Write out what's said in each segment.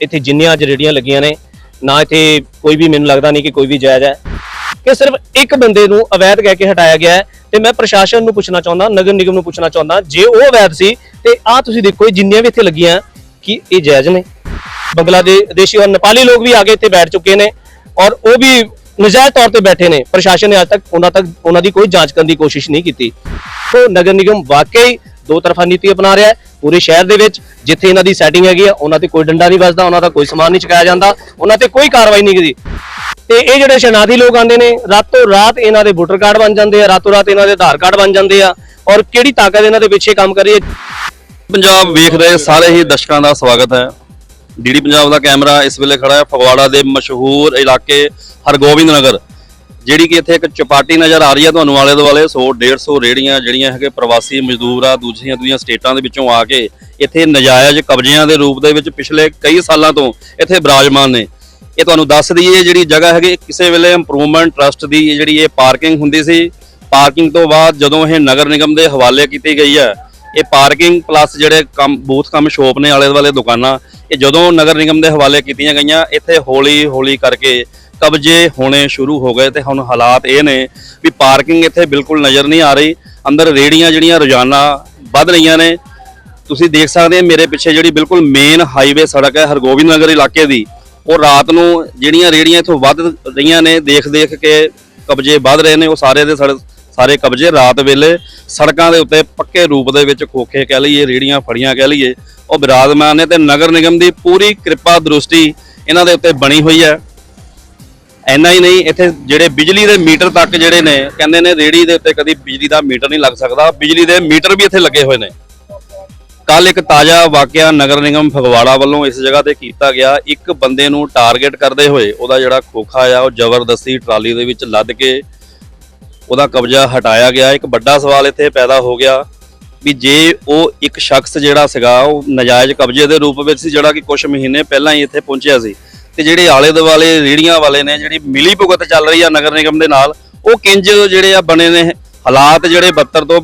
ਇੱਥੇ ਜਿੰਨੀਆਂ ਅੱਜ ਰੇੜੀਆਂ ਲੱਗੀਆਂ ਨੇ, ਨਾ ਇੱਥੇ ਕੋਈ ਵੀ ਮੈਨੂੰ ਲੱਗਦਾ ਨਹੀਂ ਕਿ ਕੋਈ ਵੀ ਜਾਇਜ਼ ਹੈ। ਕਿ ਸਿਰਫ ਇੱਕ ਬੰਦੇ ਨੂੰ ਅਵੈਧ ਕਹਿ ਕੇ ਹਟਾਇਆ ਗਿਆ ਹੈ ਤੇ ਮੈਂ ਪ੍ਰਸ਼ਾਸਨ ਨੂੰ ਪੁੱਛਣਾ ਚਾਹੁੰਦਾ, ਨਗਰ ਨਿਗਮ ਨੂੰ ਪੁੱਛਣਾ ਚਾਹੁੰਦਾ, ਜੇ ਉਹ ਅਵੈਧ ਸੀ ਤੇ ਆਹ ਤੁਸੀਂ ਦੇਖੋ ਜਿੰਨੀਆਂ ਵੀ ਇੱਥੇ ਲੱਗੀਆਂ ਕਿ ਇਹ ਜਾਇਜ਼ ਨੇ। ਬੰਗਲਾਦੇਸ਼ੀ ਔਰ ਨੇਪਾਲੀ ਲੋਕ ਵੀ ਆ ਕੇ ਇੱਥੇ ਬੈਠ ਚੁੱਕੇ ਨੇ ਔਰ ਉਹ ਵੀ ਨਜਾਇਜ਼ ਤੌਰ ਤੇ ਬੈਠੇ ਨੇ। ਪ੍ਰਸ਼ਾਸਨ ਨੇ ਅੱਜ ਤੱਕ ਉਹਨਾਂ ਤੱਕ, ਉਹਨਾਂ ਦੀ ਕੋਈ ਜਾਂਚ ਕਰਨ ਦੀ ਕੋਸ਼ਿਸ਼ ਨਹੀਂ ਕੀਤੀ। ਸੋ ਨਗਰ ਨਿਗਮ ਵਾਕਈ ਦੋ ਤਰਫਾ ਨੀਤੀ ਅਪਣਾ ਰਿਹਾ ਹੈ, ਪੂਰੇ ਸ਼ਹਿਰ ਦੇ ਵਿੱਚ, ਜਿੱਥੇ ਇਹਨਾਂ ਦੀ ਸੈਟਿੰਗ ਹੈਗੀ ਆ, ਉਹਨਾਂ ਤੇ ਕੋਈ ਡੰਡਾ ਨਹੀਂ ਵੱਜਦਾ, ਉਹਨਾਂ ਦਾ ਕੋਈ ਸਮਾਨ ਨਹੀਂ ਚੁਕਾਇਆ ਜਾਂਦਾ, ਉਹਨਾਂ ਤੇ ਕੋਈ ਕਾਰਵਾਈ ਨਹੀਂ ਕੀਤੀ ਤੇ ਇਹ ਜਿਹੜੇ ਸ਼ਨਾਦੀ ਲੋਕ ਆਉਂਦੇ ਨੇ, ਰਾਤੋਂ ਰਾਤ ਇਹਨਾਂ ਦੇ ਵੋਟਰ ਕਾਰਡ ਬਣ ਜਾਂਦੇ ਆ, ਰਾਤੋਂ ਰਾਤ ਇਹਨਾਂ ਦੇ ਆਧਾਰ ਕਾਰਡ ਬਣ ਜਾਂਦੇ ਆ, ਔਰ ਕਿਹੜੀ ਤਾਕਤ ਇਹਨਾਂ ਦੇ ਪਿੱਛੇ ਕੰਮ ਕਰ ਰਹੀ ਹੈ? ਪੰਜਾਬ ਵੇਖ ਰਹੇ ਸਾਰੇ ਹੀ ਦਰਸ਼ਕਾਂ ਦਾ ਸਵਾਗਤ ਹੈ। ਡੀਡੀ ਪੰਜਾਬ ਦਾ ਕੈਮਰਾ ਇਸ ਵੇਲੇ ਖੜਾ ਹੈ, ਫਗਵਾੜਾ ਦੇ ਮਸ਼ਹੂਰ ਇਲਾਕੇ ਹਰਗੋਬਿੰਦ ਨਗਰ। ਜਿਹੜੀ ਕਿ ਇੱਥੇ ਇੱਕ ਚਪਾਟੀ ਨਜ਼ਰ ਆ ਰਹੀ ਹੈ ਤੁਹਾਨੂੰ ਆਲੇ ਦੁਆਲੇ 100 150 ਰੇੜੀਆਂ ਜਿਹੜੀਆਂ ਹੈਗੇ ਪ੍ਰਵਾਸੀ ਮਜ਼ਦੂਰ ਆ, ਦੂਜੀਆਂ ਦੂਜੀਆਂ ਸਟੇਟਾਂ ਦੇ ਵਿੱਚੋਂ ਆ ਕੇ ਇੱਥੇ ਨਜਾਇਜ਼ ਕਬਜ਼ਿਆਂ ਦੇ ਰੂਪ ਦੇ ਵਿੱਚ ਪਿਛਲੇ ਕਈ ਸਾਲਾਂ ਤੋਂ ਇੱਥੇ ਬਰਾਜਮਾਨ ਨੇ। ਇਹ ਤੁਹਾਨੂੰ ਦੱਸ ਦਈਏ ਜਿਹੜੀ ਜਗ੍ਹਾ ਹੈਗੀ, ਕਿਸੇ ਵੇਲੇ ਇੰਪਰੂਵਮੈਂਟ ਟਰਸਟ ਦੀ ਜਿਹੜੀ ਇਹ ਪਾਰਕਿੰਗ ਹੁੰਦੀ ਸੀ ਪਾਰਕਿੰਗ ਤੋਂ ਬਾਅਦ ਜਦੋਂ ਇਹ ਨਗਰ ਨਿਗਮ ਦੇ ਹਵਾਲੇ ਕੀਤੀ ਗਈ ਹੈ ਇਹ ਪਾਰਕਿੰਗ ਪਲੱਸ ਜਿਹੜੇ ਕੰਮ ਬੂਥ ਕੰਮ ਸ਼ੋਪ ਨੇ ਆਲੇ ਦੁਆਲੇ ਦੁਕਾਨਾਂ, ਇਹ ਜਦੋਂ ਨਗਰ ਨਿਗਮ ਦੇ ਹਵਾਲੇ ਕੀਤੀਆਂ ਗਈਆਂ, ਇੱਥੇ ਹੌਲੀ ਹੌਲੀ ਕਰਕੇ ਕਬਜ਼ੇ ਹੋਣੇ ਸ਼ੁਰੂ ਹੋ ਗਏ ਤੇ ਹੁਣ ਹਾਲਾਤ ਇਹ ਨੇ ਵੀ ਪਾਰਕਿੰਗ ਇੱਥੇ ਬਿਲਕੁਲ ਨਜ਼ਰ ਨਹੀਂ ਆ ਰਹੀ। ਅੰਦਰ ਰੇੜੀਆਂ ਜਿਹੜੀਆਂ ਰੋਜ਼ਾਨਾ ਵੱਧ ਰਹੀਆਂ ਨੇ। ਤੁਸੀਂ ਦੇਖ ਸਕਦੇ ਹੋ ਮੇਰੇ ਪਿੱਛੇ ਜਿਹੜੀ ਬਿਲਕੁਲ ਮੇਨ ਹਾਈਵੇ ਸੜਕ ਹੈ ਹਰਗੋਬਿੰਦ ਨਗਰ ਇਲਾਕੇ ਦੀ। ਉਹ ਰਾਤ ਨੂੰ ਜਿਹੜੀਆਂ ਰੇੜੀਆਂ ਇੱਥੋਂ ਵੱਧ ਰਹੀਆਂ ਨੇ, ਦੇਖ ਦੇਖ ਕੇ ਕਬਜ਼ੇ ਵੱਧ ਰਹੇ ਨੇ। ਉਹ ਸਾਰੇ ਦੇ ਸਾਰੇ- ਸਾਰੇ ਕਬਜ਼ੇ ਰਾਤ ਵੇਲੇ ਸੜਕਾਂ ਦੇ ਉੱਤੇ ਪੱਕੇ ਰੂਪ ਦੇ ਵਿੱਚ ਖੋਖੇ ਕਹਿ ਲਈਏ, ਰੇੜੀਆਂ ਫੜੀਆਂ ਕਹਿ ਲਈਏ। ਉਹ ਬਿਰਾਜਮਾਨ ਨੇ ਤੇ ਨਗਰ ਨਿਗਮ ਦੀ ਪੂਰੀ ਕਿਰਪਾ ਦ੍ਰਿਸ਼ਟੀ ਇਹਨਾਂ ਦੇ ਉੱਤੇ ਬਣੀ ਹੋਈ ਹੈ। ਐਨਾ ਹੀ ਨਹੀਂ, ਇੱਥੇ ਜਿਹੜੇ ਬਿਜਲੀ ਦੇ ਮੀਟਰ ਤੱਕ ਜਿਹੜੇ ਨੇ, ਕਹਿੰਦੇ ਨੇ ਰੇੜੀ ਦੇ ਉੱਤੇ ਕਦੀ ਬਿਜਲੀ ਦਾ ਮੀਟਰ ਨਹੀਂ ਲੱਗ ਸਕਦਾ, ਬਿਜਲੀ ਦੇ ਮੀਟਰ ਵੀ ਇੱਥੇ ਲੱਗੇ ਹੋਏ ਨੇ। ਕੱਲ ਇੱਕ ਤਾਜ਼ਾ ਵਾਕਿਆ ਨਗਰ ਨਿਗਮ ਫਗਵਾੜਾ ਵੱਲੋਂ ਇਸ ਜਗ੍ਹਾ ਤੇ ਕੀਤਾ ਗਿਆ, ਇੱਕ ਬੰਦੇ ਨੂੰ ਟਾਰਗੇਟ ਕਰਦੇ ਹੋਏ ਉਹਦਾ ਜਿਹੜਾ ਖੋਖਾ ਆ, ਉਹ ਜ਼ਬਰਦਸਤੀ ਟਰਾਲੀ ਦੇ ਵਿੱਚ ਲੱਦ ਕੇ ਉਹਦਾ ਕਬਜ਼ਾ ਹਟਾਇਆ ਗਿਆ। ਇੱਕ ਵੱਡਾ ਸਵਾਲ ਇੱਥੇ ਪੈਦਾ ਹੋ ਗਿਆ ਵੀ ਜੇ ਉਹ ਇੱਕ ਸ਼ਖਸ ਜਿਹੜਾ ਸੀਗਾ, ਉਹ ਨਜਾਇਜ਼ ਕਬਜ਼ੇ ਦੇ ਰੂਪ ਵਿੱਚ ਸੀ, ਜਿਹੜਾ ਕਿ ਕੁਝ ਮਹੀਨੇ ਪਹਿਲਾਂ ਹੀ ਇੱਥੇ ਪਹੁੰਚਿਆ ਸੀ ਤੇ ਜਿਹੜੇ ਆਲੇ ਦੁਆਲੇ ਰੇੜੀਆਂ ਵਾਲੇ ਨੇ, ਜਿਹੜੀ ਮਿਲੀ ਭੁਗਤ ਚੱਲ ਰਹੀ ਆ ਨਗਰ ਨਿਗਮ ਦੇ ਨਾਲ, ਉਹ ਕਿੰਜ ਜਿਹੜੇ ਆ ਬਣੇ ਨੇ, ਹਾਲਾਤ ਜਿਹੜੇ 72 ਤੋਂ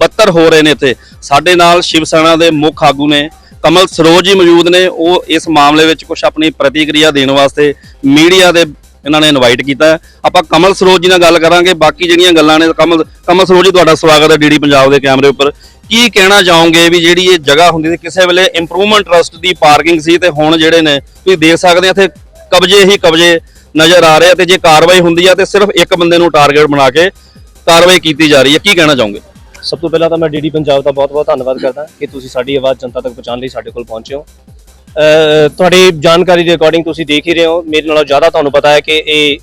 72 ਹੋ ਰਹੇ ਨੇ ਇੱਥੇ। ਸਾਡੇ ਨਾਲ ਸ਼ਿਵ ਸੈਨਾ ਦੇ ਮੁੱਖ ਆਗੂ ਨੇ, ਕਮਲ ਸਰੋਜ ਜੀ ਮੌਜੂਦ ਨੇ, ਉਹ ਇਸ ਮਾਮਲੇ ਵਿੱਚ ਕੁਝ ਆਪਣੀ ਪ੍ਰਤੀਕਿਰਿਆ ਦੇਣ ਵਾਸਤੇ ਮੀਡੀਆ ਦੇ ਇਹਨਾਂ ਨੇ ਇਨਵਾਈਟ ਕੀਤਾ ਆਪਾਂ ਕਮਲ ਸਰੋਜ ਜੀ ਨਾਲ ਗੱਲ ਕਰਾਂਗੇ, ਬਾਕੀ ਜਿਹੜੀਆਂ ਗੱਲਾਂ ਨੇ, ਕਮਲ ਕਮਲ ਸਰੋਜ ਜੀ, ਤੁਹਾਡਾ ਸਵਾਗਤ ਹੈ ਡੀਡੀ ਪੰਜਾਬ ਦੇ ਕੈਮਰੇ ਉੱਪਰ। ਕੀ ਕਹਿਣਾ ਚਾਹੋਗੇ ਵੀ ਜਿਹੜੀ ਇਹ ਜਗ੍ਹਾ ਹੁੰਦੀ ਸੀ, ਕਿਸੇ ਵੇਲੇ ਇੰਪਰੂਵਮੈਂਟ ਟਰਸਟ ਦੀ ਪਾਰਕਿੰਗ ਸੀ ਤੇ ਹੁਣ ਜਿਹੜੇ ਨੇ, ਤੁਸੀਂ ਦੇਖ ਸਕਦੇ ਆ, ਇੱਥੇ ਕਬਜ਼ੇ ਹੀ ਕਬਜ਼ੇ ਨਜ਼ਰ ਆ ਰਹੇ ਆ ਤੇ ਜੇ ਕਾਰਵਾਈ ਹੁੰਦੀ ਆ ਤੇ ਸਿਰਫ ਇੱਕ ਬੰਦੇ ਨੂੰ ਟਾਰਗੇਟ ਬਣਾ ਕੇ ਕਾਰਵਾਈ ਕੀਤੀ ਜਾ ਰਹੀ ਹੈ ਕੀ ਕਹਿਣਾ ਚਾਹੋਗੇ? ਸਭ ਤੋਂ ਪਹਿਲਾਂ ਤਾਂ ਮੈਂ ਡੀਡੀ ਪੰਜਾਬ ਦਾ ਬਹੁਤ-ਬਹੁਤ ਧੰਨਵਾਦ ਕਰਦਾ ਕਿ ਤੁਸੀਂ ਸਾਡੀ ਆਵਾਜ਼ ਜਨਤਾ ਤੱਕ ਪਹੁੰਚਾਉਣ ਲਈ ਸਾਡੇ ਕੋਲ ਪਹੁੰਚੇ ਹੋ। ਤੁਹਾਡੀ ਜਾਣਕਾਰੀ ਦੇ ਅਕੋਰਡਿੰਗ ਤੁਸੀਂ ਦੇਖ ਹੀ ਰਹੇ ਹੋ। ਮੇਰੇ ਨਾਲੋਂ ਜ਼ਿਆਦਾ ਤੁਹਾਨੂੰ ਪਤਾ ਹੈ ਕਿ ਇਹ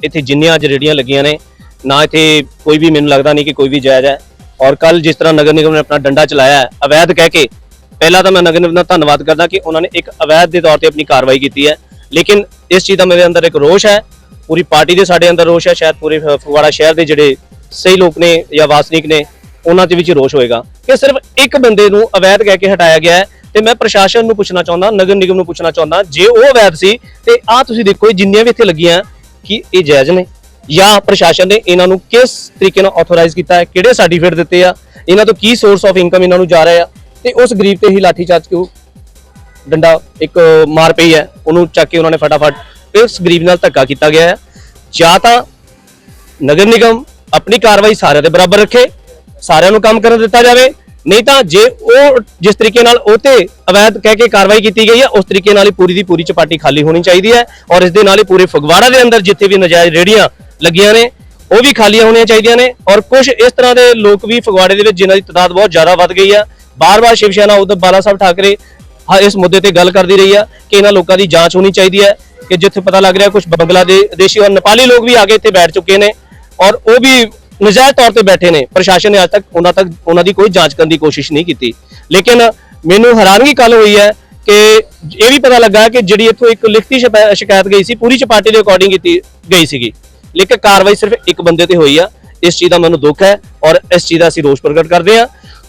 ਇੱਥੇ ਜਿੰਨੀਆਂ ਅੱਜ ਰੇੜੀਆਂ ਲੱਗੀਆਂ ਨੇ, ਨਾ ਇੱਥੇ ਕੋਈ ਵੀ ਮੈਨੂੰ ਲੱਗਦਾ ਨਹੀਂ ਕਿ ਕੋਈ ਵੀ ਜਾਇਜ਼ ਹੈ। ਔਰ ਕੱਲ ਜਿਸ ਤਰ੍ਹਾਂ ਨਗਰ ਨਿਗਮ ਨੇ ਆਪਣਾ ਡੰਡਾ ਚਲਾਇਆ ਹੈ, ਅਵੈਧ ਕਹਿ ਕੇ, ਪਹਿਲਾਂ ਤਾਂ ਮੈਂ ਨਗਰ ਨਿਗਮ ਦਾ ਧੰਨਵਾਦ ਕਰਦਾ ਕਿ ਉਹਨਾਂ ਨੇ ਇੱਕ ਅਵੈਧ ਦੇ ਤੌਰ ਤੇ ਆਪਣੀ ਕਾਰਵਾਈ ਕੀਤੀ ਹੈ। ਲੇਕਿਨ ਇਸ ਚੀਜ਼ ਦਾ ਮੇਰੇ ਅੰਦਰ ਇੱਕ ਰੋਸ਼ ਹੈ, ਪੂਰੀ ਪਾਰਟੀ ਦੇ ਸਾਡੇ ਅੰਦਰ ਰੋਸ਼ ਹੈ, ਸ਼ਾਇਦ ਪੂਰੇ ਫਗਵਾੜਾ ਸ਼ਹਿਰ ਦੇ ਜਿਹੜੇ ਸਹੀ ਲੋਕ ਨੇ ਜਾਂ ਵਾਸਨੀਕ ਨੇ, ਉਹਨਾਂ ਦੇ ਵਿੱਚ ਰੋਸ਼ ਹੋਏਗਾ। ਕਿ ਸਿਰਫ ਇੱਕ ਬੰਦੇ ਨੂੰ ਅਵੈਧ ਕਹਿ ਕੇ ਹਟਾਇਆ ਗਿਆ ਹੈ, ਤੇ ਮੈਂ ਪ੍ਰਸ਼ਾਸਨ ਨੂੰ ਪੁੱਛਣਾ ਚਾਹੁੰਦਾ, ਨਗਰ ਨਿਗਮ ਨੂੰ ਪੁੱਛਣਾ ਚਾਹੁੰਦਾ, ਜੇ ਉਹ ਅਵੈਧ ਸੀ, ਤੇ ਆਹ ਤੁਸੀਂ ਦੇਖੋ ਜਿੰਨੀਆਂ ਵੀ ਇੱਥੇ ਲੱਗੀਆਂ, ਕਿ ਇਹ ਜਾਇਜ਼ ਨੇ। ਜਾਂ ਪ੍ਰਸ਼ਾਸਨ ਨੇ ਇਹਨਾਂ ਨੂੰ ਕਿਸ ਤਰੀਕੇ ਨਾਲ ਆਥੋਰਾਈਜ਼ ਕੀਤਾ ਹੈ, ਕਿਹੜੇ ਸਰਟੀਫਿਕੇਟ ਦਿੱਤੇ ਆ, ਇਹਨਾਂ ਤੋਂ ਕੀ ਸੋਰਸ ਆਫ ਇਨਕਮ ਇਹਨਾਂ ਨੂੰ ਜਾ ਰਿਹਾ ਆ, ਤੇ ਉਸ ਗਰੀਬ ਤੇ ਹੀ ਲਾਠੀ ਚਾਰਜ ਕਿਉਂ ਡੰਡਾ ਇੱਕ ਮਾਰ ਪਈ ਹੈ, ਉਹਨੂੰ ਚੱਕ ਕੇ ਉਹਨਾਂ ਨੇ ਫਟਾਫਟ ਇਸ ਗਰੀਬ ਨਾਲ ਧੱਕਾ ਕੀਤਾ ਗਿਆ ਹੈ। ਜਾਂ ਤਾਂ ਨਗਰ ਨਿਗਮ ਆਪਣੀ ਕਾਰਵਾਈ ਸਾਰਿਆਂ ਦੇ ਬਰਾਬਰ ਰੱਖੇ, ਸਾਰਿਆਂ ਨੂੰ ਕੰਮ ਕਰਨ ਦਿੱਤਾ ਜਾਵੇ, ਨਹੀਂ ਤਾਂ ਜੇ ਉਹ ਜਿਸ ਤਰੀਕੇ ਨਾਲ ਉਹ ਤੇ ਅਵੈਧ ਕਹਿ ਕੇ ਕਾਰਵਾਈ ਕੀਤੀ ਗਈ ਹੈ, ਉਸ ਤਰੀਕੇ ਨਾਲ ਹੀ ਪੂਰੀ ਦੀ ਪੂਰੀ ਚਪਾਟੀ ਖਾਲੀ ਹੋਣੀ ਚਾਹੀਦੀ ਹੈ ਔਰ ਇਸ ਦੇ ਨਾਲ ਹੀ ਪੂਰੇ ਫਗਵਾੜਾ ਦੇ ਅੰਦਰ ਜਿੱਥੇ ਵੀ ਨਜਾਇਜ਼ ਰੇੜੀਆਂ ਲੱਗੀਆਂ ਨੇ, ਉਹ ਵੀ ਖਾਲੀਆਂ ਹੋਣੀਆਂ ਚਾਹੀਦੀਆਂ ਨੇ ਔਰ ਕੁਝ ਇਸ ਤਰ੍ਹਾਂ ਦੇ ਲੋਕ ਵੀ ਫਗਵਾੜੇ ਦੇ ਵਿੱਚ ਜਿਨ੍ਹਾਂ ਦੀ ਤਾਦਾਦ ਬਹੁਤ ਜ਼ਿਆਦਾ ਵੱਧ ਗਈ ਆ। ਬਾਰ-ਬਾਰ ਸ਼ਿਵ ਸੈਨਾ ਉਧਰ ਬਾਲਾ ਸਾਹਿਬ ਠਾਕਰੇ ਇਸ ਮੁੱਦੇ ਤੇ ਗੱਲ ਕਰਦੀ ਰਹੀ ਆ ਕਿ ਇਹਨਾਂ ਲੋਕਾਂ ਦੀ ਜਾਂਚ ਹੋਣੀ ਚਾਹੀਦੀ ਹੈ ਕਿ ਜਿੱਥੇ ਪਤਾ ਲੱਗ ਰਿਹਾ ਕੁਝ ਬੰਗਲਾਦੇਸ਼ੀ ਔਰ ਨੇਪਾਲੀ ਲੋਕ ਵੀ ਆ ਕੇ ਇੱਥੇ ਬੈਠ ਚੁੱਕੇ ਨੇ ਔਰ ਉਹ ਵੀ ਨਜਾਇਜ਼ ਤੌਰ ਤੇ ਬੈਠੇ ਨੇ। ਪ੍ਰਸ਼ਾਸਨ ਨੇ ਅੱਜ ਤੱਕ ਉਹਨਾਂ ਤੱਕ, ਉਹਨਾਂ ਦੀ ਕੋਈ ਜਾਂਚ ਕਰਨ ਦੀ ਕੋਸ਼ਿਸ਼ ਨਹੀਂ ਕੀਤੀ। ਲੇਕਿਨ ਮੈਨੂੰ ਹੈਰਾਨਗੀ ਕੱਲ ਹੋਈ ਹੈ ਕਿ ਇਹ ਵੀ ਪਤਾ ਲੱਗਾ ਕਿ ਜਿਹੜੀ ਇੱਥੋਂ ਇੱਕ ਲਿਖਤੀ ਸ਼ਿਕਾਇਤ ਗਈ ਸੀ, ਪੂਰੀ ਚਪਾਟੀ ਦੇ ਅਕੋਰਡਿੰਗ ਕੀਤੀ ਗਈ ਸੀਗੀ। ਲੇਕਿਨ ਕਾਰਵਾਈ ਸਿਰਫ ਇੱਕ ਬੰਦੇ ਤੇ ਹੋਈ ਆ। ਇਸ ਚੀਜ਼ ਦਾ ਮੈਨੂੰ ਦੁੱਖ ਹੈ ਔਰ ਇਸ ਚੀਜ਼ ਦਾ ਅਸੀਂ ਰੋਸ ਪ੍ਰਗਟ ਕਰਦੇ ਹਾਂ।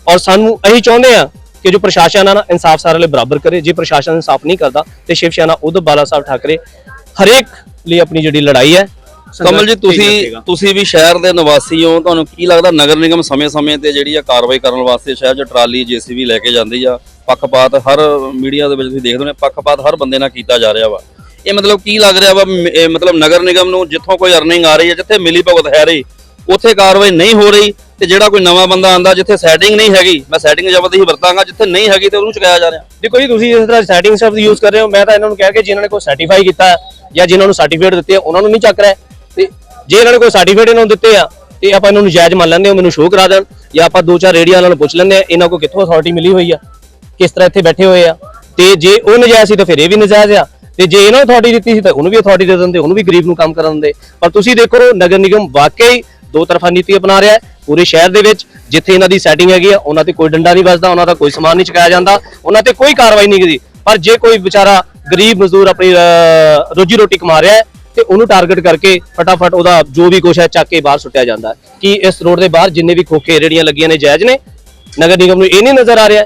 ਔਰ ਸਾਨੂੰ ਇਹੀ ਚਾਹੁੰਦੇ ਆ ਕਿ ਜੋ ਪ੍ਰਸ਼ਾਸਨ ਆ ਨਾ ਇਨਸਾਫ ਸਾਰਿਆਂ ਲਈ ਬਰਾਬਰ ਕਰੇ। ਜੇ ਪ੍ਰਸ਼ਾਸਨ ਇਨਸਾਫ ਨਹੀਂ ਕਰਦਾ ਤੇ ਸ਼ਿਵ ਸੈਨਾ ਉਧਰ ਬਾਲਾ ਸਾਹਿਬ ਠਾਕਰੇ ਹਰੇਕ ਲਈ ਆਪਣੀ ਜਿਹੜੀ ਲੜਾਈ ਹੈ ਕਮਲ ਜੀ ਤੁਸੀਂ। ਤੁਸੀਂ ਵੀ ਸ਼ਹਿਰ ਦੇ ਨਿਵਾਸੀ ਹੋ ਤੁਹਾਨੂੰ ਕੀ ਲੱਗਦਾ ਨਗਰ ਨਿਗਮ ਸਮੇਂ-ਸਮੇਂ ਤੇ ਜਿਹੜੀ ਆ ਕਾਰਵਾਈ ਕਰਨ ਵਾਸਤੇ ਸ਼ਹਿਰ 'ਚ ਟਰਾਲੀ ਜੀਸੀਬੀ ਲੈ ਕੇ ਜਾਂਦੀ ਆ? ਪੱਖਪਾਤ ਹਰ ਮੀਡੀਆ ਦੇ ਵਿੱਚ ਤੁਸੀਂ ਦੇਖਦੇ ਹੋ ਪੱਖਪਾਤ ਹਰ ਬੰਦੇ ਨਾਲ ਕੀਤਾ ਜਾ ਰਿਹਾ ਵਾ। ਇਹ ਮਤਲਬ ਕੀ ਲੱਗ ਰਿਹਾ ਵਾ, ਮ- ਇਹ ਮਤਲਬ ਨਗਰ ਨਿਗਮ ਨੂੰ, ਜਿੱਥੋਂ ਕੋਈ ਅਰਨਿੰਗ ਆ ਰਹੀ ਹੈ, ਜਿੱਥੇ ਮਿਲੀ ਭਗਤ ਹੈ ਰਹੀ, ਉੱਥੇ ਕਾਰਵਾਈ ਨਹੀਂ ਹੋ ਰਹੀ, ਤੇ ਜਿਹੜਾ ਕੋਈ ਨਵਾਂ ਬੰਦਾ ਆਂਦਾ ਜਿੱਥੇ ਸੈਟਿੰਗ ਨਹੀਂ ਹੈਗੀ, ਮੈਂ ਸੈਟਿੰਗ ਸ਼ਬਦ ਹੀ ਵਰਤਾਂਗਾ, ਜਿੱਥੇ ਨਹੀਂ ਹੈਗੀ ਤੇ ਉਹਨੂੰ ਚੁਕਾਇਆ ਜਾ ਰਿਹਾ। ਦੇਖੋ ਜੀ, ਤੁਸੀਂ ਇਸ ਤਰ੍ਹਾਂ ਸੈਟਿੰਗ ਸ਼ਬਦ ਯੂਜ਼ ਕਰ ਰਹੇ ਹੋ, ਮੈਂ ਤਾਂ ਇਹਨਾਂ ਨੂੰ ਕਹਿ ਕੇ ਜਿਨ੍ਹਾਂ ਨੇ ਕੋਈ ਸਰਟੀਫਾਈ ਕੀਤਾ ਹੈ ਜਾਂ ਜਿਨ੍ਹਾਂ ਨੂੰ ਸਰਟੀਫਿਕੇਟ ਦਿੱਤੇ ਆ, ਉਹਨਾਂ ਨੂੰ ਨਹੀਂ ਚੱਕ ਰਿਹਾ। ਤੇ ਜੇ ਇਹਨਾਂ ਨੇ ਕੋਈ ਸਰਟੀਫਿਕੇਟ ਇਹਨਾਂ ਨੂੰ ਦਿੱਤੇ ਆ, ਤੇ ਆਪਾਂ ਇਹਨਾਂ ਨੂੰ ਜਾਇਜ਼ ਮੰਨ ਲੈਂਦੇ ਹਾਂ ਮੈਨੂੰ ਸ਼ੋਅ ਕਰਾ ਦੇਣ, ਜਾਂ ਆਪਾਂ ਦੋ ਚਾਰ ਰੇਡੀਆਂ ਵਾਲਿਆਂ ਨੂੰ ਪੁੱਛ ਲੈਂਦੇ ਆ ਇਹਨਾਂ ਕੋਲ ਕਿੱਥੋਂ ਅਥਾਰਟੀ ਮਿਲੀ ਹੋਈ ਆ, ਕਿਸ ਤਰ੍ਹਾਂ ਇੱਥੇ ਬੈਠੇ ਹੋਏ ਆ। ਤੇ ਜੇ ਉਹ ਨਜਾਇਜ਼ ਸੀ, ਤਾਂ ਫਿਰ ਇਹ ਵੀ ਨਜਾਇਜ਼ ਆ। ਤੇ ਜੇ ਇਹਨਾਂ ਨੂੰ ਅਥਾਰਟੀ ਦਿੱਤੀ ਸੀ ਤਾਂ ਉਹਨੂੰ ਵੀ ਅਥਾਰਟੀ ਦੇ ਦਿੰਦੇ, ਉਹਨੂੰ ਵੀ ਗਰੀਬ ਨੂੰ ਕੰਮ ਕਰਨ ਦਿੰਦੇ। ਪਰ ਤੁਸੀਂ ਦੇਖੋ, ਨਗਰ ਨਿਗਮ ਵਾਕਈ ਦੋ ਤਰਫਾ ਨੀਤੀ ਅਪਣਾ ਰਿਹਾ ਹੈ, ਪੂਰੇ ਸ਼ਹਿਰ ਦੇ ਵਿੱਚ, ਜਿੱਥੇ ਇਹਨਾਂ ਦੀ ਸੈਟਿੰਗ ਹੈਗੀ ਆ, ਉਹਨਾਂ ਤੇ ਕੋਈ ਡੰਡਾ ਨਹੀਂ ਵੱਜਦਾ, ਉਹਨਾਂ ਦਾ ਕੋਈ ਸਮਾਨ ਨਹੀਂ ਚੁਕਾਇਆ ਜਾਂਦਾ, ਉਹਨਾਂ ਤੇ ਕੋਈ ਕਾਰਵਾਈ ਨਹੀਂ ਕੀਤੀ। ਪਰ ਜੇ ਕੋਈ ਵਿਚਾਰਾ ਗਰੀਬ ਮਜ਼ਦੂਰ ਆਪਣੀ ਰੋਜੀ ਰੋਟੀ ਕਮਾ ਰਿਹਾ ਹੈ, ਤੇ ਉਹਨੂੰ ਟਾਰਗੇਟ ਕਰਕੇ ਫਟਾਫਟ ਉਹਦਾ ਜੋ ਵੀ ਕੁਛ ਹੈ, ਚੱਕ ਕੇ ਬਾਹਰ ਸੁੱਟਿਆ ਜਾਂਦਾ ਕਿ ਇਸ ਰੋਡ ਦੇ ਬਾਹਰ ਜਿੰਨੇ ਵੀ ਖੋਖੇ ਰੇੜੀਆਂ ਲੱਗੀਆਂ ਨੇ, ਜਾਇਜ਼ ਨੇ? ਨਗਰ ਨਿਗਮ ਨੂੰ ਇਹ ਨਹੀਂ ਨਜ਼ਰ ਆ ਰਿਹਾ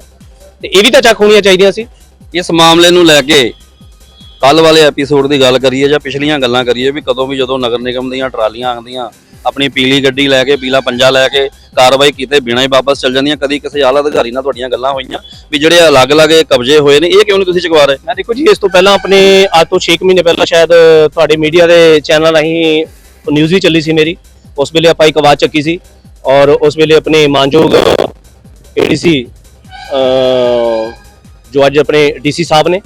ਤੇ ਇਹ ਵੀ ਤਾਂ ਚੱਕ ਹੋਣੀਆਂ ਚਾਹੀਦੀਆਂ ਸੀ। ਇਸ ਮਾਮਲੇ ਨੂੰ ਲੈ ਕੇ ਕੱਲ ਵਾਲੇ ਐਪੀਸੋਡ ਦੀ ਗੱਲ ਕਰੀਏ ਜਾਂ ਪਿਛਲੀਆਂ ਗੱਲਾਂ ਕਰੀਏ ਵੀ ਕਦੋਂ ਵੀ ਜਦੋਂ ਨਗਰ ਨਿਗਮ ਦੀਆਂ ਟਰਾਲੀਆਂ ਆਉਂਦੀਆਂ, ਆਪਣੀ ਪੀਲੀ ਗੱਡੀ ਲੈ ਕੇ, ਪੀਲਾ ਪੰਜਾ ਲੈ ਕੇ ਕਾਰਵਾਈ ਕੀਤੇ, ਬਿਨਾਂ ਹੀ ਵਾਪਸ ਚੱਲ ਜਾਂਦੀਆਂ, ਕਦੀ ਕਿਸੇ ਆਲਾ ਅਧਿਕਾਰੀ ਨਾਲ ਤੁਹਾਡੀਆਂ ਗੱਲਾਂ ਹੋਈਆਂ ਵੀ ਜਿਹੜੇ ਅਲੱਗ-ਅਲੱਗ ਕਬਜ਼ੇ ਹੋਏ ਨੇ, ਇਹ ਕਿਉਂ ਨਹੀਂ ਤੁਸੀਂ ਚੁਕਵਾ ਰਹੇ? ਮੈਂ ਦੇਖੋ ਜੀ, ਇਸ ਤੋਂ ਪਹਿਲਾਂ ਆਪਣੇ ਅੱਜ ਤੋਂ 6 ਮਹੀਨੇ ਪਹਿਲਾਂ ਸ਼ਾਇਦ ਤੁਹਾਡੇ ਮੀਡੀਆ ਦੇ ਚੈਨਲ ਰਾਹੀਂ ਨਿਊਜ਼ ਵੀ ਚੱਲੀ ਸੀ ਮੇਰੀ। ਉਸ ਵੇਲੇ ਆਪਾਂ ਇੱਕ ਆਵਾਜ਼ ਚੱਕੀ ਸੀ ਔਰ ਉਸ ਵੇਲੇ ਆਪਣੇ ਮਾਨਯੋਗ ਏਡੀਸੀ ਜੋ ਅੱਜ ਆਪਣੇ ਡੀਸੀ ਸਾਹਿਬ ਨੇ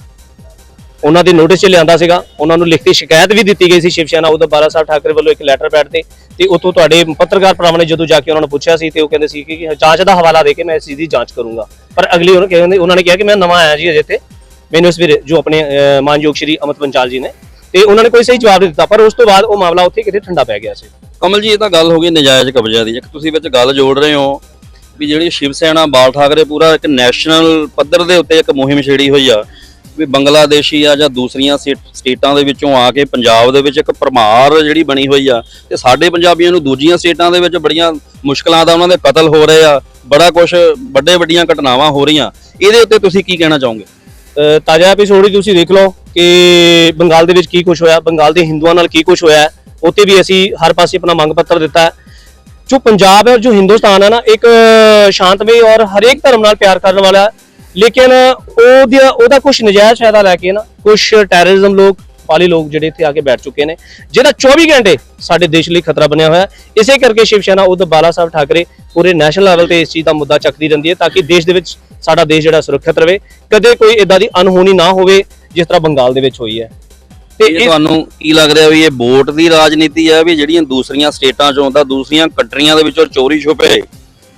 ਉਹਨਾਂ ਦੇ ਨੋਟਿਸ 'ਚ ਲਿਆਂਦਾ ਸੀਗਾ। ਉਹਨਾਂ ਨੂੰ ਲਿਖਤੀ ਸ਼ਿਕਾਇਤ ਵੀ ਦਿੱਤੀ ਗਈ ਸੀ ਸ਼ਿਵ ਸੈਨਾ ਉਦੋਂ ਬਾਲਾ ਸਾਹਿਬ ਠਾਕਰੇ ਵੱਲੋਂ ਇੱਕ ਲੈਟਰ ਪੈਡ ਤੇ ਤੇ ਉਤੋਂ ਤੁਹਾਡੇ ਪੱਤਰਕਾਰ ਭਰਾਵਾਂ ਨੇ ਜਦੋਂ ਜਾ ਕੇ ਉਹਨਾਂ ਨੂੰ ਪੁੱਛਿਆ ਸੀ ਤੇ ਉਹ ਕਹਿੰਦੇ ਸੀ ਕਿ ਜਾਂਚ ਦਾ ਹਵਾਲਾ ਦੇ ਕੇ ਮੈਂ ਇਸ ਚੀਜ਼ ਦੀ ਜਾਂਚ ਕਰੂੰਗਾ। ਪਰ ਅਗਲੀ ਉਹਨਾਂ ਕਹਿੰਦੇ ਉਹਨਾਂ ਨੇ ਕਿਹਾ ਕਿ ਮੈਂ ਨਵਾਂ ਆਇਆ ਜੀ ਅਜੇ ਤੇ। ਮੈਨੂੰ ਇਸ ਵੀਰੇ ਜੋ ਆਪਣੇ ਅਹ, ਮਾਨਯੋਗ ਸ਼੍ਰੀ ਅਮਿਤ ਪੰਚਾਲ ਜੀ ਨੇ। ਤੇ ਉਹਨਾਂ ਨੇ ਕੋਈ ਸਹੀ ਜਵਾਬ ਨਹੀਂ ਦਿੱਤਾ ਪਰ ਉਸ ਤੋਂ ਬਾਅਦ ਉਹ ਮਾਮਲਾ ਉੱਥੇ ਕਿਤੇ ਠੰਡਾ ਪੈ ਗਿਆ ਸੀ। ਕਮਲ ਜੀ ਇਹ ਤਾਂ ਗੱਲ ਹੋ ਗਈ ਨਜਾਇਜ਼ ਕਬਜ਼ਿਆਂ ਦੀ। ਇੱਕ ਤੁਸੀਂ ਵਿੱਚ ਗੱਲ ਜੋੜ ਰਹੇ ਹੋ ਵੀ ਜਿਹੜੀ ਸ਼ਿਵ ਸੈਨਾ ਬਾਲ ਠਾਕਰੇ ਪੂਰਾ ਇੱਕ ਨੈਸ਼ਨਲ ਪੱਧਰ ਦੇ ਉੱਤੇ ਇੱਕ ਮੁਹਿੰਮ ਛੇੜੀ ਹੋਈ ਆ। ਵੀ ਬੰਗਲਾਦੇਸ਼ੀ ਆ ਜਾਂ ਦੂਸਰੀਆਂ ਸਟੇ- ਸਟੇਟਾਂ ਦੇ ਵਿੱਚੋਂ ਆ ਕੇ ਪੰਜਾਬ ਦੇ ਵਿੱਚ ਇੱਕ ਪਰਮਾਰ ਜਿਹੜੀ ਬਣੀ ਹੋਈ ਆ, ਤੇ ਸਾਡੇ ਪੰਜਾਬੀਆਂ ਨੂੰ ਦੂਜੀਆਂ ਸਟੇਟਾਂ ਦੇ ਵਿੱਚ ਬੜੀਆਂ ਮੁਸ਼ਕਲਾਂ ਦਾ ਉਹਨਾਂ ਦੇ ਕਤਲ ਹੋ ਰਹੇ ਆ, ਬੜਾ ਕੁਝ ਵੱਡੇ ਵੱਡੀਆਂ ਘਟਨਾਵਾਂ ਹੋ ਰਹੀਆਂ। ਇਹਦੇ ਉੱਤੇ ਤੁਸੀਂ ਕੀ ਕਹਿਣਾ ਚਾਹੋਗੇ? ਤਾਜ਼ਾ ਐਪੀਸੋਡ ਹੀ ਤੁਸੀਂ ਦੇਖ ਲਓ ਕਿ ਬੰਗਾਲ ਦੇ ਵਿੱਚ ਕੀ ਕੁਝ ਹੋਇਆ, ਬੰਗਾਲ ਦੇ ਹਿੰਦੂਆਂ ਨਾਲ ਕੀ ਕੁਝ ਹੋਇਆ ਹੈ। ਉੱਥੇ ਵੀ ਅਸੀਂ ਹਰ ਪਾਸੇ ਆਪਣਾ ਮੰਗ ਪੱਤਰ ਦਿੱਤਾ ਜੋ ਪੰਜਾਬ ਹੈ ਔਰ ਜੋ ਹਿੰਦੁਸਤਾਨ ਹੈ ਨਾ, ਇੱਕ ਸ਼ਾਂਤਮਈ ਔਰ ਹਰੇਕ ਧਰਮ ਨਾਲ ਪਿਆਰ ਕਰਨ ਵਾਲਾ ਲੇਕਿਨ ਉਹਦਾ ਉਹਦਾ ਕੁਝ ਨਜਾਇਜ਼ ਫਾਇਦਾ ਲੈ ਕੇ ਨਾ ਕੁਝ ਟੈਰਰਿਜ਼ਮ ਲੋਕ ਪਾਲੀ ਲੋਕ ਜਿਹੜੇ ਇੱਥੇ ਆ ਕੇ ਬੈਠ ਚੁੱਕੇ ਨੇ ਜਿਹੜਾ 24 ਘੰਟੇ ਸਾਡੇ ਦੇਸ਼ ਲਈ ਖਤਰਾ ਬਣਿਆ ਹੋਇਆ ਹੈ। ਇਸੇ ਕਰਕੇ ਸ਼ਿਵ ਸੈਨਾ ਉਦੋਂ ਬਾਲਾ ਸਾਹਿਬ ਠਾਕਰੇ ਪੂਰੇ ਨੈਸ਼ਨਲ ਲੈਵਲ ਤੇ ਇਸ ਚੀਜ਼ ਦਾ ਮੁੱਦਾ ਚੱਕਦੀ ਰਹਿੰਦੀ ਹੈ ਤਾਂ ਕਿ ਦੇਸ਼ ਦੇ ਵਿੱਚ ਸਾਡਾ ਦੇਸ਼ ਜਿਹੜਾ ਸੁਰੱਖਿਅਤ ਰਵੇ। ਕਦੇ ਕੋਈ ਇਦਾਂ ਦੀ ਅਨਹੋਣੀ ਨਾ ਹੋਵੇ ਜਿਸ ਤਰ੍ਹਾਂ ਬੰਗਾਲ ਦੇ ਵਿੱਚ ਹੋਈ ਹੈ। ਤੇ ਇਹ ਇਹ ਤੁਹਾਨੂੰ ਕੀ ਲੱਗ ਰਿਹਾ ਵੀ ਇਹ ਵੋਟ ਦੀ ਰਾਜਨੀਤੀ ਹੈ ਵੀ ਜਿਹੜੀਆਂ ਦੂਸਰੀਆਂ ਸਟੇਟਾਂ ਚੋਂ ਤਾਂ ਦੂਸਰੀਆਂ ਕੰਟਰੀਆਂ ਦੇ ਵਿੱਚੋਂ ਚੋਰੀ ਛੁਪੇ?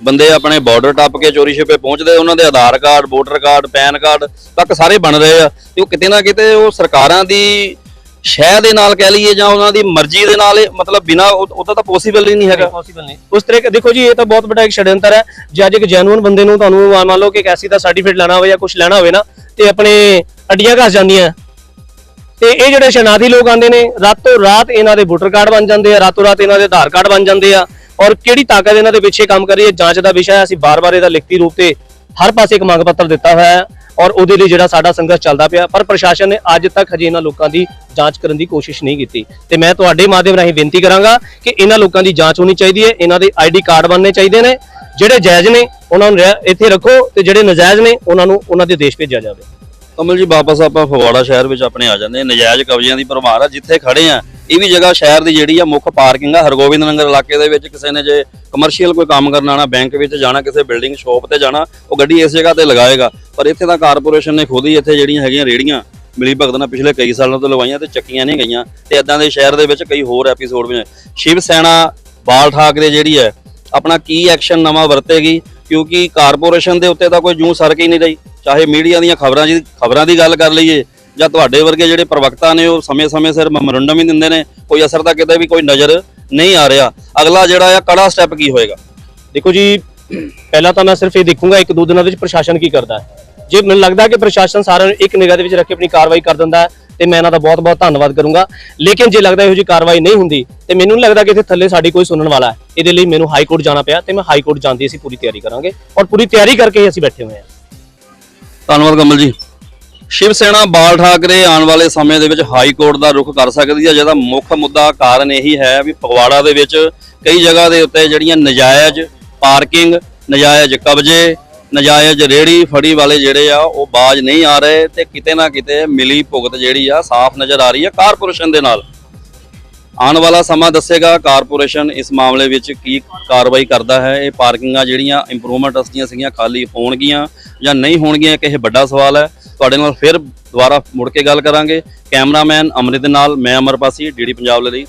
ਬੰਦੇ ਆਪਣੇ ਬਾਰਡਰ ਟੱਪ ਕੇ ਚੋਰੀ ਛੁਪੇ ਪਹੁੰਚਦੇ ਉਹਨਾਂ ਦੇ Aadhaar card voter card PAN card ਤੱਕ ਸਾਰੇ ਬਣ ਰਹੇ ਆ। ਤੇ ਉਹ ਕਿਤੇ ਨਾ ਕਿਤੇ ਉਹ ਸਰਕਾਰਾਂ ਦੀ ਸ਼ਹਿ ਦੇ ਨਾਲ ਕਹਿ ਲਈਏ ਜਾਂ ਉਹਨਾਂ ਦੀ ਮਰਜ਼ੀ ਦੇ ਨਾਲ ਮਤਲਬ ਬਿਨਾ ਉਹਦਾ ਤਾਂ ਪੋਸੀਬਲ ਹੀ ਨਹੀਂ ਹੈਗਾ। ਪੋਸੀਬਲ ਨਹੀਂ। ਉਸ ਤਰ੍ਹਾਂ ਦੇਖੋ ਜੀ ਇਹ ਤਾਂ ਬਹੁਤ ਵੱਡਾ ਇੱਕ ਛੜਯੰਤਰ ਹੈ। ਜੇ ਅੱਜ ਇੱਕ ਜੈਨੂਇਨ ਬੰਦੇ ਨੂੰ ਤੁਹਾਨੂੰ ਮੰਨ ਲਓ ਕਿ ਇੱਕ ਐਸੀ ਦਾ ਸਰਟੀਫਿਕੇਟ ਲੈਣਾ ਹੋਵੇ ਜਾਂ ਕੁਝ ਲੈਣਾ ਹੋਵੇ ਨਾ ਤੇ ਆਪਣੇ ਅੱਡੀਆਂ ਘਸ ਜਾਂਦੀਆਂ। ਤੇ ਇਹ ਜਿਹੜੇ ਸ਼ਨਾਦੀ ਲੋਕ ਆਉਂਦੇ ਨੇ ਰਾਤੋਂ ਰਾਤ ਇਹਨਾਂ ਦੇ ਵੋਟਰ ਕਾਰਡ ਬਣ ਜਾਂਦੇ ਆ ਰਾਤੋਂ ਰਾਤ ਇਹਨਾਂ ਦੇ ਆਧਾਰ ਕਾਰਡ ਬਣ ਜਾਂਦੇ ਆ। ਔਰ ਕਿਹੜੀ ਤਾਕਤ ਇਹਨਾਂ ਦੇ ਪਿੱਛੇ ਕੰਮ ਕਰ ਰਹੀ ਹੈ? ਜਾਂਚ ਦਾ ਵਿਸ਼ਾ ਹੈ। ਅਸੀਂ ਬਾਰ-ਬਾਰ ਇਹਦਾ ਲਿਖਤੀ ਰੂਪ ਤੇ ਹਰ ਪਾਸੇ ਇੱਕ ਮੰਗ ਪੱਤਰ ਦਿੱਤਾ ਹੋਇਆ ਹੈ ਔਰ ਉਹਦੇ ਲਈ ਜਿਹੜਾ ਸਾਡਾ ਸੰਘਰਸ਼ ਚੱਲਦਾ ਪਿਆ, ਪਰ ਪ੍ਰਸ਼ਾਸਨ ਨੇ ਅੱਜ ਤੱਕ ਹਜੇ ਇਹਨਾਂ ਲੋਕਾਂ ਦੀ ਜਾਂਚ ਕਰਨ ਦੀ ਕੋਸ਼ਿਸ਼ ਨਹੀਂ ਕੀਤੀ। ਤੇ ਮੈਂ ਤੁਹਾਡੇ ਮਾਧਿਅਮ ਰਾਹੀਂ ਬੇਨਤੀ ਕਰਾਂਗਾ ਕਿ ਇਹਨਾਂ ਲੋਕਾਂ ਦੀ ਜਾਂਚ ਹੋਣੀ ਚਾਹੀਦੀ ਹੈ। ਇਹਨਾਂ ਦੇ ਆਈਡੀ ਕਾਰਡ ਬਣਨੇ ਚਾਹੀਦੇ ਨੇ। ਜਿਹੜੇ ਜਾਇਜ਼ ਨੇ, ਉਹਨਾਂ ਨੂੰ ਇੱਥੇ ਰੱਖੋ ਤੇ ਜਿਹੜੇ ਨਜਾਇਜ਼ ਨੇ, ਉਹਨਾਂ ਨੂੰ ਉਹਨਾਂ ਦੇ ਦੇਸ਼ ਭੇਜਿਆ ਜਾਵੇ। ਕਮਲ ਜੀ, ਵਾਪਸ ਆਪਾਂ ਫਗਵਾੜਾ ਸ਼ਹਿਰ ਵਿੱਚ ਆਪਣੇ ਆ ਜਾਂਦੇ ਹਾਂ। ਨਜਾਇਜ਼ ਕਬਜ਼ਿਆਂ ਦੀ ਭਰਮਾਰ ਆ। ਜਿੱਥੇ ਖੜੇ ਆ ਇਹ ਵੀ ਜਗ੍ਹਾ ਸ਼ਹਿਰ ਦੀ ਜਿਹੜੀ ਆ ਮੁੱਖ ਪਾਰਕਿੰਗ ਆ ਹਰਗੋਬਿੰਦ ਨਗਰ ਇਲਾਕੇ ਦੇ ਵਿੱਚ ਕਿਸੇ ਨੇ ਜੇ ਕਮਰਸ਼ੀਅਲ ਕੋਈ ਕੰਮ ਕਰਨ ਆਣਾ ਬੈਂਕ ਵਿੱਚ ਜਾਣਾ, ਕਿਸੇ ਬਿਲਡਿੰਗ ਸ਼ਾਪ ਤੇ ਜਾਣਾ, ਉਹ ਗੱਡੀ ਇਸ ਜਗ੍ਹਾ ਤੇ ਲਗਾਏਗਾ। ਪਰ ਇੱਥੇ ਤਾਂ ਕਾਰਪੋਰੇਸ਼ਨ ਨੇ ਖੁਦ ਹੀ ਇੱਥੇ ਜਿਹੜੀਆਂ ਹੈਗੀਆਂ ਰੇੜੀਆਂ ਮਿਲੀ ਭਗਤ ਨਾਲ ਪਿਛਲੇ ਕਈ ਸਾਲਾਂ ਤੋਂ ਲਵਾਈਆਂ ਤੇ ਚੱਕੀਆਂ ਨਹੀਂ ਗਈਆਂ। ਤੇ ਇਦਾਂ ਦੇ ਸ਼ਹਿਰ ਦੇ ਵਿੱਚ ਕਈ ਹੋਰ ਐਪੀਸੋਡ ਵੀ ਨੇ। ਸ਼ਿਵ ਸੈਨਾ, ਬਾਲ ਠਾਕਰੇ ਜਿਹੜੀ ਹੈ, ਆਪਣਾ ਕੀ ਐਕਸ਼ਨ ਨਵਾਂ ਵਰਤੇਗੀ? ਕਿਉਂਕਿ ਕਾਰਪੋਰੇਸ਼ਨ ਦੇ ਉੱਤੇ ਤਾਂ ਕੋਈ ਜੂੰ ਸਰਕ ਹੀ ਨਹੀਂ ਰਹੀ। ਚਾਹੇ ਮੀਡੀਆ ਦੀਆਂ ਖਬਰਾਂ ਜੀ ਖਬਰਾਂ ਦੀ ਗੱਲ ਕਰ ਲਈਏ ਜਾਂ ਤੁਹਾਡੇ ਵਰਗੇ ਜਿਹੜੇ ਪ੍ਰਵਕਤਾ ਨੇ ਉਹ ਸਮੇਂ-ਸਮੇਂ ਸਿਰ ਮੈਮੋਰੰਡਮ ਹੀ ਦਿੰਦੇ ਨੇ ਕੋਈ ਅਸਰ ਤਾਂ ਕਿਤੇ ਵੀ ਕੋਈ ਨਜ਼ਰ ਨਹੀਂ ਆ ਰਿਹਾ। ਅਗਲਾ ਜਿਹੜਾ ਆ ਕੜਾ ਸਟੈਪ ਕੀ ਹੋਏਗਾ? ਦੇਖੋ ਜੀ ਪਹਿਲਾਂ ਤਾਂ ਮੈਂ ਸਿਰਫ ਇਹ ਦੇਖੂੰਗਾ ਇੱਕ ਦੋ ਦਿਨਾਂ ਵਿੱਚ ਪ੍ਰਸ਼ਾਸਨ ਕੀ ਕਰਦਾ ਹੈ। ਜੇ ਮੈਨੂੰ ਲੱਗਦਾ ਕਿ ਪ੍ਰਸ਼ਾਸਨ ਸਾਰਿਆਂ ਨੂੰ ਇੱਕ ਨਿਗਾਹ ਦੇ ਵਿੱਚ ਰੱਖ ਕੇ ਆਪਣੀ ਕਾਰਵਾਈ ਕਰ ਦਿੰਦਾ ਹੈ ਤੇ ਮੈਂ ਇਹਨਾਂ ਦਾ ਬਹੁਤ-ਬਹੁਤ ਧੰਨਵਾਦ ਕਰੂੰਗਾ। ਲੇਕਿਨ ਜੇ ਲੱਗਦਾ ਇਹੋ ਜਿਹੀ ਕਾਰਵਾਈ ਨਹੀਂ ਹੁੰਦੀ ਤੇ ਮੈਨੂੰ ਨਹੀਂ ਲੱਗਦਾ ਕਿ ਇੱਥੇ ਥੱਲੇ ਸਾਡੀ ਕੋਈ ਸੁਣਨ ਵਾਲਾ ਹੈ। ਇਹਦੇ ਲਈ ਮੈਨੂੰ ਹਾਈ ਕੋਰਟ ਜਾਣਾ ਪਿਆ ਤੇ ਮੈਂ ਹਾਈ ਕੋਰਟ ਜਾਣ ਦੀ ਅਸੀਂ ਪੂਰੀ ਤਿਆਰੀ ਕਰਾਂਗੇ। ਔਰ ਪੂਰੀ ਤਿਆਰੀ ਕਰਕੇ ਹੀ ਅਸੀਂ ਬੈਠੇ ਹੋਏ ਹਾਂ। ਧੰਨਵਾਦ ਕਮਲ ਜੀ। ਸ਼ਿਵ ਸੈਨਾ ਬਾਲ ਠਾਕਰੇ ਆਉਣ ਵਾਲੇ ਸਮੇਂ ਦੇ ਵਿੱਚ ਹਾਈ ਕੋਰਟ ਦਾ ਰੁਖ ਕਰ ਸਕਦੀ ਹੈ। ਜਿਹਦਾ ਮੁੱਖ ਮੁੱਦਾ ਕਾਰਨ ਇਹੀ ਹੈ ਵੀ ਫਗਵਾੜਾ ਦੇ ਵਿੱਚ ਕਈ ਜਗ੍ਹਾ ਦੇ ਉੱਤੇ ਜਿਹੜੀਆਂ ਨਜਾਇਜ਼ ਪਾਰਕਿੰਗ, ਨਜਾਇਜ਼ ਕਬਜ਼ੇ, ਨਜਾਇਜ਼ ਰੇੜੀ ਫੜੀ ਵਾਲੇ ਜਿਹੜੇ ਆ, ਉਹ ਬਾਜ ਨਹੀਂ ਆ ਰਹੇ ਤੇ ਕਿਤੇ ਨਾ ਕਿਤੇ ਮਿਲੀ ਭੁਗਤ ਜਿਹੜੀ ਆ, ਸਾਫ਼ ਨਜ਼ਰ ਆ ਰਹੀ ਹੈ ਕਾਰਪੋਰੇਸ਼ਨ ਦੇ ਨਾਲ। ਆਉਣ ਵਾਲਾ ਸਮਾਂ ਦੱਸੇਗਾ ਕਾਰਪੋਰੇਸ਼ਨ ਇਸ ਮਾਮਲੇ ਵਿੱਚ ਕੀ ਕਾਰਵਾਈ ਕਰਦਾ ਹੈ। ਇਹ ਪਾਰਕਿੰਗਾਂ ਜਿਹੜੀਆਂ ਇੰਪਰੂਵਮੈਂਟ ਅਸਤੀਆਂ ਸੀਗੀਆਂ, ਖਾਲੀ ਹੋਣਗੀਆਂ ਜਾਂ ਨਹੀਂ ਹੋਣਗੀਆਂ, ਇੱਕ ਇਹ ਵੱਡਾ ਸਵਾਲ ਹੈ। ਤੁਹਾਡੇ ਨਾਲ ਫਿਰ ਦੁਬਾਰਾ ਮੁੜ ਕੇ ਗੱਲ ਕਰਾਂਗੇ। ਕੈਮਰਾਮੈਨ ਅਮਰਿਤ ਨਾਲ, ਮੈਂ ਅਮਰਪਾਸੀ ਡੀਡੀ ਪੰਜਾਬ ਲਈ।